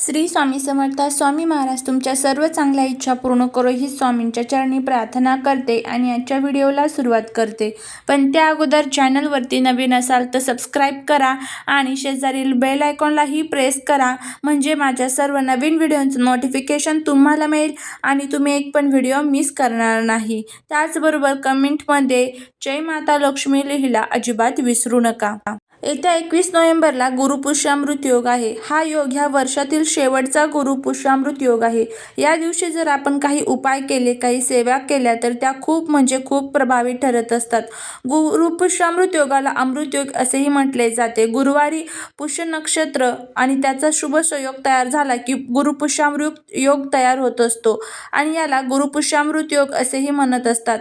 श्री स्वामी समर्थ स्वामी महाराज तुमच्या सर्व चांगल्या इच्छा पूर्ण करो ही स्वामींच्या चरणी प्रार्थना करते आणि आजच्या व्हिडिओला सुरुवात करते. पण त्या अगोदर चॅनलवरती नवीन असाल तर सबस्क्राईब करा आणि शेजारील बेल आयकॉनलाही प्रेस करा. म्हणजे माझ्या सर्व नवीन व्हिडिओचं नोटिफिकेशन तुम्हाला मिळेल आणि तुम्ही एक पण व्हिडिओ मिस करणार नाही. त्याचबरोबर कमेंटमध्ये जय माता लक्ष्मी लिहिला अजिबात विसरू नका. येत्या एकवीस नोव्हेंबरला गुरुपुष्यामृत योग आहे. हा योग ह्या वर्षातील शेवटचा गुरुपुष्यामृत योग आहे. या दिवशी जर आपण काही उपाय केले काही सेवा केल्या तर त्या खूप म्हणजे खूप प्रभावी ठरत असतात. गुरुपुष्यामृत योगाला अमृत योग असेही म्हटले जाते. गुरुवारी पुष्य नक्षत्र आणि त्याचा शुभ संयोग तयार झाला की गुरुपुष्यामृत योग तयार होत असतो आणि याला गुरुपुष्यामृत योग असेही म्हणत असतात.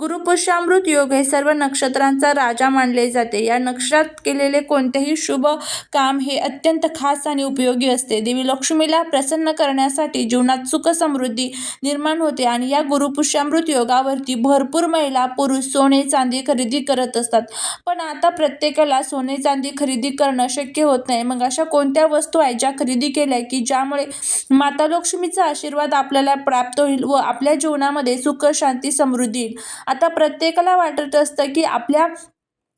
गुरुपुष्यामृत योग हे सर्व नक्षत्रांचा राजा मानले जाते. या नक्षत्रात केलेले कोणतेही शुभ काम हे अत्यंत खास आणि उपयोगी असते. देवी लक्ष्मीला प्रसन्न करण्यासाठी जीवनात सुख समृद्धी निर्माण होते आणि या गुरुपुष्यामृत योगावरती भरपूर महिला पुरुष सोने चांदी खरेदी करत असतात. पण आता प्रत्येकाला सोने चांदी खरेदी करणं शक्य होत नाही. मग अशा कोणत्या वस्तू आहेत ज्या खरेदी केल्या की ज्यामुळे माता लक्ष्मीचा आशीर्वाद आपल्याला प्राप्त होईल व आपल्या जीवनामध्ये सुख शांती समृद्धी येईल? आता प्रत्येकाला वाटत असतं की आपल्या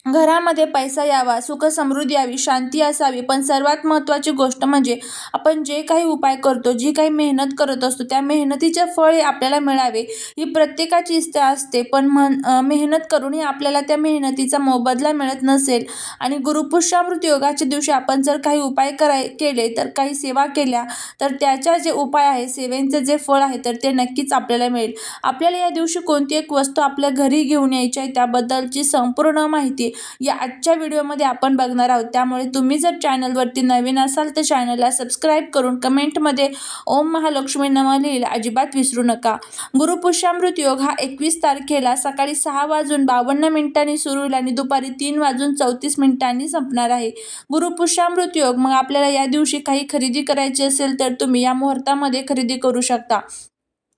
घरामध्ये पैसा यावा सुख समृद्धी यावी शांती असावी. पण सर्वात महत्त्वाची गोष्ट म्हणजे आपण जे काही उपाय करतो जी काही मेहनत करत असतो त्या मेहनतीचे फळ हे आपल्याला मिळावे. ही प्रत्येकाची इच्छा असते पण मन मेहनत करूनही आपल्याला त्या मेहनतीचा मोबदला मिळत नसेल. आणि गुरुपुष्यामृत योगाच्या दिवशी आपण जर काही उपाय कराय केले तर काही सेवा केल्या तर त्याच्या जे उपाय आहे सेवेंचे जे फळ आहे तर ते नक्कीच आपल्याला मिळेल. आपल्याला या दिवशी कोणती एक वस्तू आपल्या घरी घेऊन यायची आहे त्याबद्दलची संपूर्ण माहिती या आजच्या व्हिडिओमध्ये आपण बघणार आहोत. त्यामुळे तुम्ही जर चॅनलवरती नवीन असाल तर चॅनलला सबस्क्राईब करून कमेंटमध्ये ओम महालक्ष्मी नम लिहिला अजिबात विसरू नका. गुरुपुष्यामृत योग हा एकवीस तारखेला सकाळी सहा वाजून बावन्न मिनिटांनी सुरू होईल आणि दुपारी तीन वाजून चौतीस मिनिटांनी संपणार आहे. गुरुपुष्यामृत योग मग आपल्याला या दिवशी काही खरेदी करायची असेल तर तुम्ही या मुहूर्तामध्ये खरेदी करू शकता.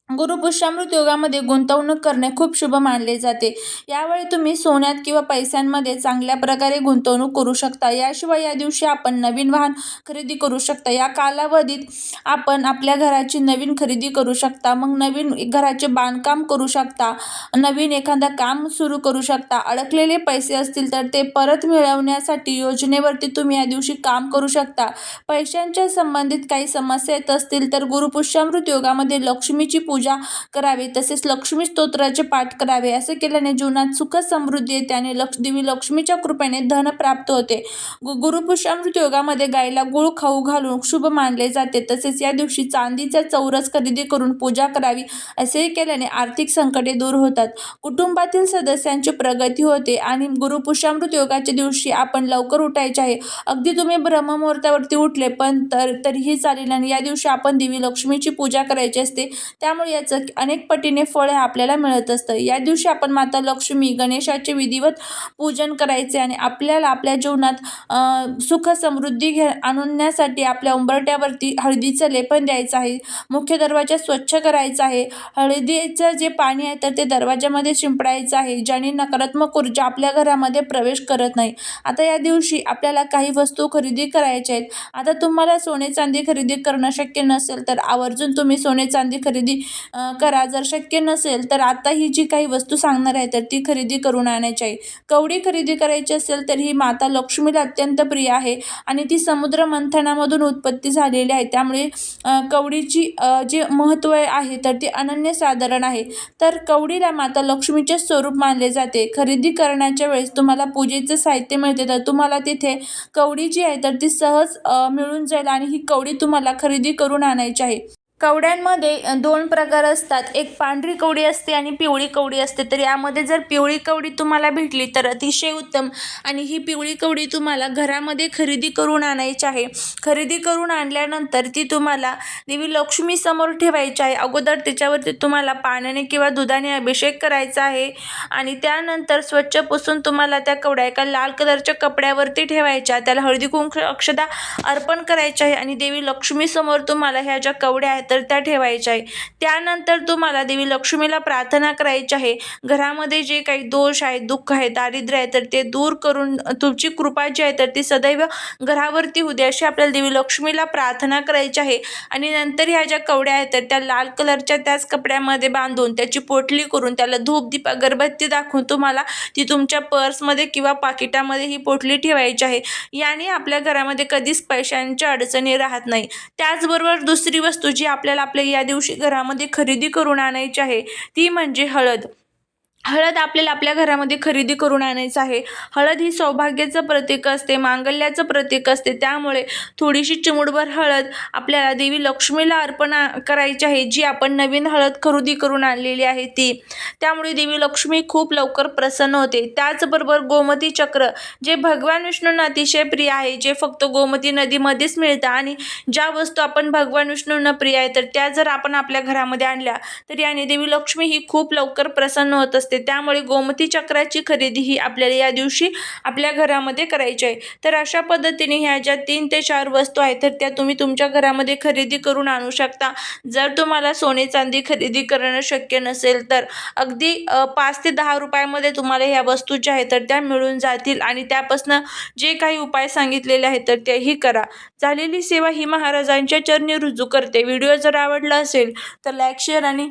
गुरुपुष्यामृत योगामध्ये गुंतवणूक करणे खूप शुभ मानले जाते. यावेळी तुम्ही सोन्यात किंवा पैशांमध्ये चांगल्या प्रकारे गुंतवणूक करू शकता. याशिवाय या दिवशी आपण नवीन वाहन खरेदी करू शकता. या कालावधीत आपण आपल्या घराची नवीन खरेदी करू शकता. मग नवीन घराचे बांधकाम करू शकता. नवीन एखादा काम सुरू करू शकता. अडकलेले पैसे असतील तर ते परत मिळवण्यासाठी योजनेवरती तुम्ही या दिवशी काम करू शकता. पैशांच्या संबंधित काही समस्या येत असतील तर गुरुपुष्यामृत योगामध्ये लक्ष्मीची पूजा करावी तसेच लक्ष्मी स्तोत्राचे पाठ करावे. असे केल्याने जीवनात सुख समृद्धी येते आणि लक्ष देवी लक्ष्मीच्या कृपेने धन प्राप्त होते. गु गुरुपुष्यामृत योगामध्ये गायला गुळ खाऊ घालून शुभ मानले जाते. तसेच या दिवशी चांदीचा चौरस खरेदी करून पूजा करावी असे केल्याने आर्थिक संकटे दूर होतात. कुटुंबातील सदस्यांची प्रगती होते आणि गुरुपुष्यामृत योगाच्या दिवशी आपण लवकर उठायचे आहे. अगदी तुम्ही ब्रह्ममुहूर्तावरती उठले पण तर तरीही चालेल आणि या दिवशी आपण देवी लक्ष्मीची पूजा करायची असते. त्यामुळे याचं अनेक पटीने फळ हे आपल्याला मिळत असतं. या दिवशी आपण माता लक्ष्मी गणेशाचे विधिवत पूजन करायचे आणि आपल्याला आपल्या जीवनात सुख समृद्धी घे आणण्यासाठी आपल्या उंबरट्यावरती हळदीचं लेपन द्यायचं आहे. मुख्य दरवाजा स्वच्छ करायचा आहे. हळदीचं जे पाणी आहे तर ते दरवाजामध्ये शिंपडायचं आहे ज्याने नकारात्मक ऊर्जा आपल्या घरामध्ये प्रवेश करत नाही. आता या दिवशी आपल्याला काही वस्तू खरेदी करायच्या आहेत. आता तुम्हाला सोने चांदी खरेदी करणं शक्य नसेल तर आवर्जून तुम्ही सोने चांदी खरेदी करा. जर शक्य नसेल तर आता ही जी काही वस्तू सांगणार आहे तर ती खरेदी करून आणायची आहे. कवडी खरेदी करायची असेल तर ही माता लक्ष्मीला अत्यंत प्रिय आहे आणि ती समुद्र मंथनामधून उत्पत्ती झालेली आहे. त्यामुळे कवडीची जे महत्त्व आहे तर ती अनन्यसाधारण आहे. तर कवडीला माता लक्ष्मीचे स्वरूप मानले जाते. खरेदी करण्याच्या वेळेस तुम्हाला पूजेचं साहित्य मिळते तर तुम्हाला तिथे कवडी जी आहे तर ती सहज मिळून जाईल आणि ही कवडी तुम्हाला खरेदी करून आणायची आहे. कवड्यांमध्ये दोन प्रकार असतात. एक पांढरी कवडी असते आणि पिवळी कवडी असते. तर यामध्ये जर पिवळी कवडी तुम्हाला भेटली तर अतिशय उत्तम. आणि ही पिवळी कवडी तुम्हाला घरामध्ये खरेदी करून आणायची आहे. खरेदी करून आणल्यानंतर ती तुम्हाला देवी लक्ष्मीसमोर ठेवायची आहे. अगोदर त्याच्यावरती तुम्हाला पाण्याने किंवा दुधाने अभिषेक करायचा आहे. आणि त्यानंतर स्वच्छ पुसून तुम्हाला त्या कवड्या एका लाल कलरच्या कपड्यावरती ठेवायच्या. त्याला हळदी कुंक अक्षदा अर्पण करायच्या आहे. आणि देवी लक्ष्मीसमोर तुम्हाला ह्या ज्या कवड्या आहेत तर त्या ठेवायच्या आहे. त्यानंतर तुम्हाला देवी लक्ष्मीला प्रार्थना करायची आहे. घरामध्ये जे काही दोष आहेत दुःख आहे दारिद्र्य आहे तर ते दूर करून तुमची कृपा जी आहे तर ती सदैव घरावरती होऊ दे अशी आपल्याला देवी लक्ष्मीला प्रार्थना करायची आहे. आणि नंतर ह्या ज्या कवड्या आहेत तर त्या लाल कलरच्या त्याच कपड्यामध्ये बांधून त्याची पोटली करून त्याला धूप दीप अगरबत्ती दाखवून तुम्हाला ती तुमच्या पर्समध्ये किंवा पाकिटामध्ये ही पोटली ठेवायची आहे. याने आपल्या घरामध्ये कधीच पैशांच्या अडचणी राहत नाही. त्याचबरोबर दुसरी वस्तू जी आपल्याला आपल्या या दिवशी घरामध्ये खरेदी करून आणायची आहे ती म्हणजे हळद. हळद आपल्याला आपल्या घरामध्ये खरेदी करून आणायचं आहे. हळद ही सौभाग्याचं प्रतीक असते मांगल्याचं प्रतीक असते. त्यामुळे थोडीशी चिमुडभर हळद आपल्याला देवी लक्ष्मीला अर्पण करायची आहे. जी आपण नवीन हळद खरेदी करून आणलेली आहे ती. त्यामुळे देवी लक्ष्मी खूप लवकर प्रसन्न होते. त्याचबरोबर गोमती चक्र जे भगवान विष्णूंना अतिशय प्रिय आहे जे फक्त गोमती नदीमध्येच मिळतं आणि ज्या वस्तू आपण भगवान विष्णूंना प्रिय आहे तर त्या जर आपण आपल्या घरामध्ये आणल्या तर याने देवी लक्ष्मी ही खूप लवकर प्रसन्न होत असते. त्यामुळे गोमती चक्राची खरेदी ही आपल्याला या दिवशी आपल्या घरामध्ये करायची आहे. तर अशा पद्धतीने ह्या ज्या तीन ते चार वस्तू आहेत तर त्या तुम्ही तुमच्या घरामध्ये खरेदी करून आणू शकता. जर तुम्हाला सोने चांदी खरेदी करणं शक्य नसेल तर अगदी पाच ते दहा रुपयामध्ये तुम्हाला ह्या वस्तू ज्या आहेत तर त्या मिळून जातील आणि त्यापासून जे काही उपाय सांगितलेले आहेत तर तेही करा. झालेली सेवा ही महाराजांच्या चरणी रुजू करते. व्हिडिओ जर आवडला असेल तर लाईक शेअर आणि